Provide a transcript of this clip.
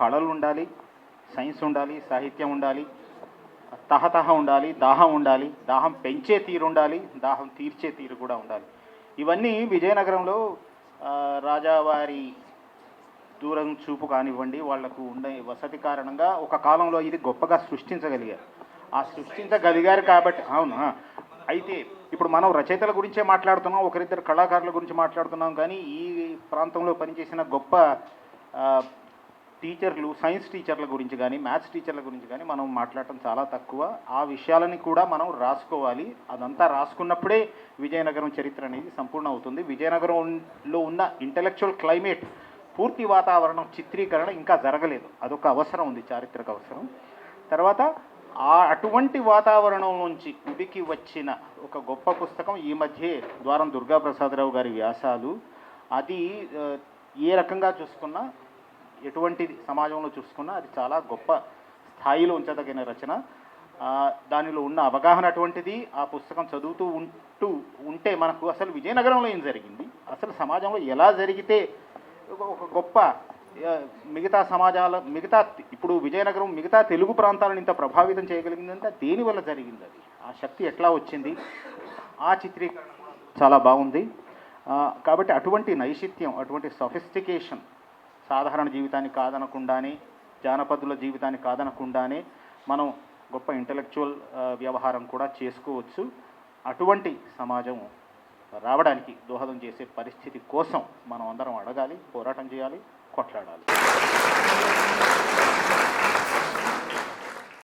కళలు ఉండాలి సైన్స్ ఉండాలి సాహిత్యం ఉండాలి తహతహ ఉండాలి దాహం ఉండాలి దాహం పెంచే తీరు ఉండాలి దాహం తీర్చే తీరు కూడా ఉండాలి. ఇవన్నీ విజయనగరంలో రాజావారి దూరం చూపు కానివ్వండి వాళ్ళకు ఉండే వసతి కారణంగా ఒక కాలంలో ఇది గొప్పగా సృష్టించగలిగారు. ఆ సృష్టించగలిగారు కాబట్టి అవును అయితే ఇప్పుడు మనం రచయితల గురించే మాట్లాడుతున్నాం ఒకరిద్దరు కళాకారుల గురించి మాట్లాడుతున్నాం కానీ ఈ ప్రాంతంలో పనిచేసిన గొప్ప టీచర్లు సైన్స్ టీచర్ల గురించి కానీ మ్యాథ్స్ టీచర్ల గురించి కానీ మనం మాట్లాడటం చాలా తక్కువ. ఆ విషయాలని కూడా మనం రాసుకోవాలి. అదంతా రాసుకున్నప్పుడే విజయనగరం చరిత్ర అనేది సంపూర్ణ అవుతుంది. విజయనగరంలో ఉన్న ఇంటలెక్చువల్ క్లైమేట్ పూర్తి వాతావరణం చిత్రీకరణ ఇంకా జరగలేదు. అదొక అవసరం ఉంది చారిత్రక అవసరం. తర్వాత ఆ అటువంటి వాతావరణం నుంచి ఉడికి వచ్చిన ఒక గొప్ప పుస్తకం ఈ మధ్య ద్వారం దుర్గాప్రసాదరావు గారి వ్యాసాలు. అది ఏ రకంగా చూసుకున్నా ఎటువంటి సమాజంలో చూసుకున్నా అది చాలా గొప్ప స్థాయిలో ఉంచదగిన రచన. దానిలో ఉన్న అవగాహన అటువంటిది ఆ పుస్తకం చదువుతూ ఉంటూ ఉంటే మనకు అసలు విజయనగరంలో ఏం జరిగింది? అసలు సమాజంలో ఎలా జరిగితే ఒక- గొప్ప మిగతా సమాజాల మిగతా ఇప్పుడు విజయనగరం మిగతా తెలుగు ప్రాంతాలను ఇంత ప్రభావితం చేయగలిగిందంటే దేనివల్ల జరిగింది అది? ఆ శక్తి ఎట్లా వచ్చింది? ఆ చిత్రీకరణ చాలా బాగుంది. కాబట్టి అటువంటి నైషిత్యం అటువంటి సొఫిస్టికేషన్ సాధారణ జీవితాన్ని కాదనకుండానే జానపదుల జీవితాన్ని కాదనకుండానే మనం గొప్ప ఇంటలెక్చువల్ వ్యవహారం కూడా చేసుకోవచ్చు. అటువంటి సమాజం రావడానికి దోహదం చేసే పరిస్థితి కోసం మనం అందరం అడగాలి పోరాటం చేయాలి కొట్లాడాలి.